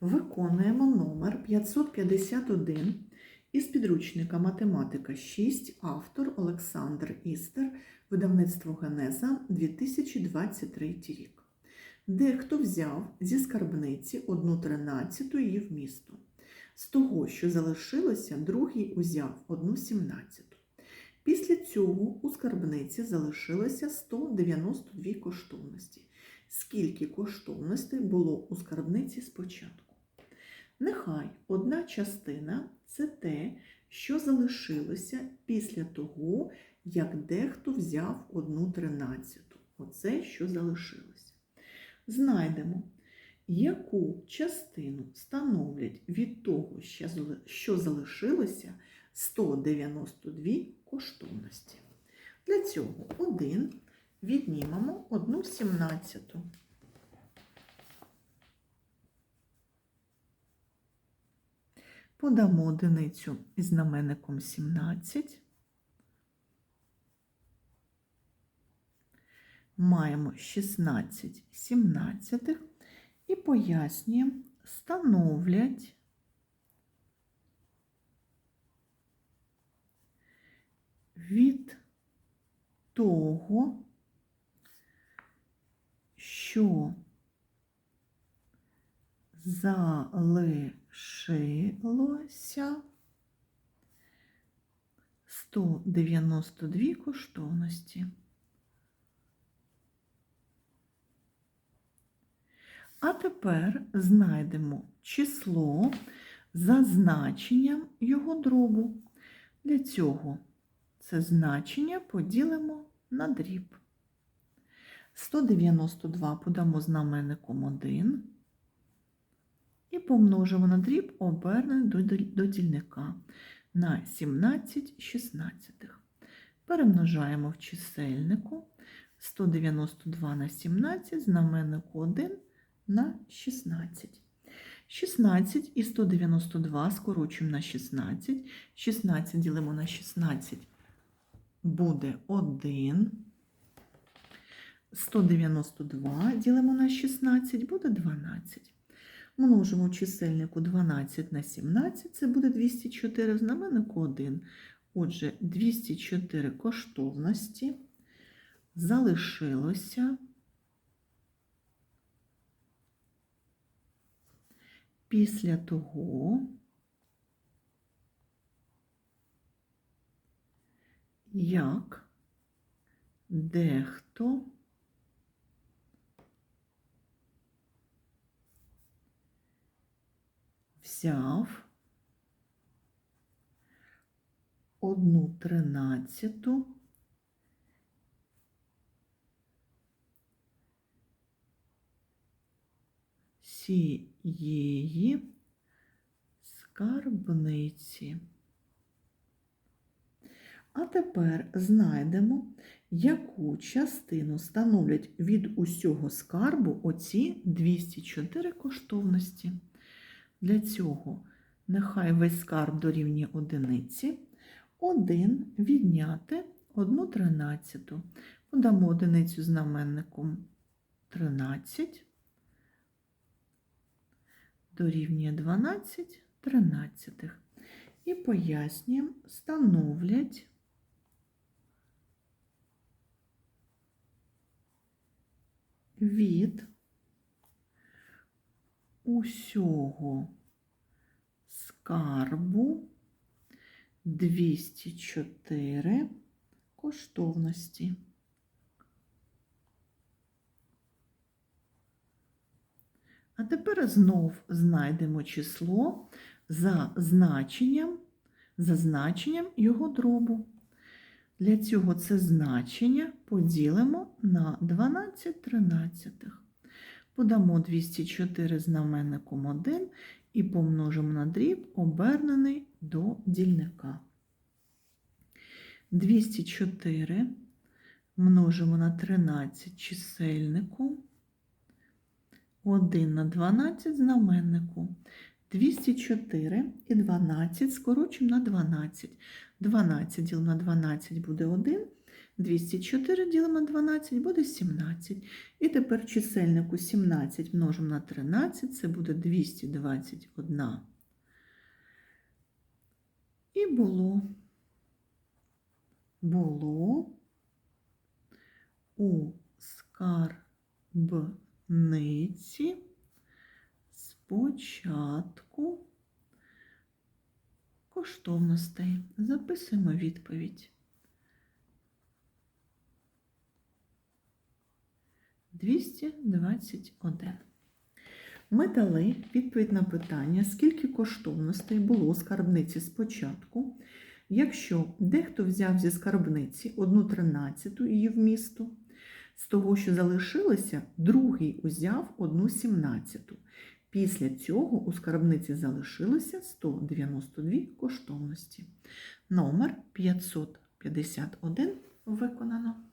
Виконуємо номер 551 із підручника Математика 6, автор Олександр Істер, видавництво Генеза 2023 рік. Дехто взяв зі скарбниці 1 тринадцяту її вмісту. З того, що залишилося, другий узяв 1 сімнадцяту. Після цього у скарбниці залишилося 192 коштовності. Скільки коштовностей було у скарбниці спочатку? Нехай одна частина це те, що залишилося після того, як дехто взяв одну тринадцяту. Оце, що залишилося. Знайдемо, яку частину становлять від того, що залишилося 192 коштовності. Для цього 1 віднімемо 1 сімнадцяту. Подамо одиницю із знаменником 17. Маємо 16 сімнадцятих і пояснюємо, становлять від того, що залишилося 192 коштовності. А тепер знайдемо число за значенням його дробу. Для цього це значення поділимо на дріб. 192 подамо знаменником 1 і помножимо на дріб обернений до дільника на 17 шістнадцятих. Перемножаємо в чисельнику 192 на 17, знаменнику 1 на 16. 16 і 192 скорочуємо на 16. 16 ділимо на 16 буде 1. 192 ділимо на 16 буде 12. Множимо чисельнику 12 на 17, це буде 204 в знаменнику 1. Отже, 204 коштовності залишилося після того, як дехто взяв одну тринадцяту цієї скарбниці. А тепер знайдемо, яку частину становлять від усього скарбу оці 204 коштовності. Для цього нехай весь скарб дорівнює одиниці. 1 відняти 1 тринадцяту. Подамо одиницю знаменником 13, дорівнює 12 тринадцятих. І пояснюємо, становлять від усього скарбу 204 коштовності. А тепер знов знайдемо число за значенням, за значенням його дробу. Для цього це значення поділимо на 12 тринадцятих. Подамо 204 знаменником 1 і помножимо на дріб, обернений до дільника. 204 множимо на 13 чисельнику, 1 на 12 знаменнику. 204 і 12 скорочуємо на 12. 12 діл на 12 буде 1. 204 ділимо на 12 буде 17. І тепер чисельнику 17 множимо на 13, це буде 221. І було. Було у скарбниці спочатку коштовностей. Записуємо відповідь. 221. Ми дали відповідь на питання, скільки коштовностей було у скарбниці спочатку, якщо дехто взяв зі скарбниці одну тринадцяту її вмісту, з того, що залишилося, другий узяв одну сімнадцяту. Після цього у скарбниці залишилося 192 коштовності. Номер 551 виконано.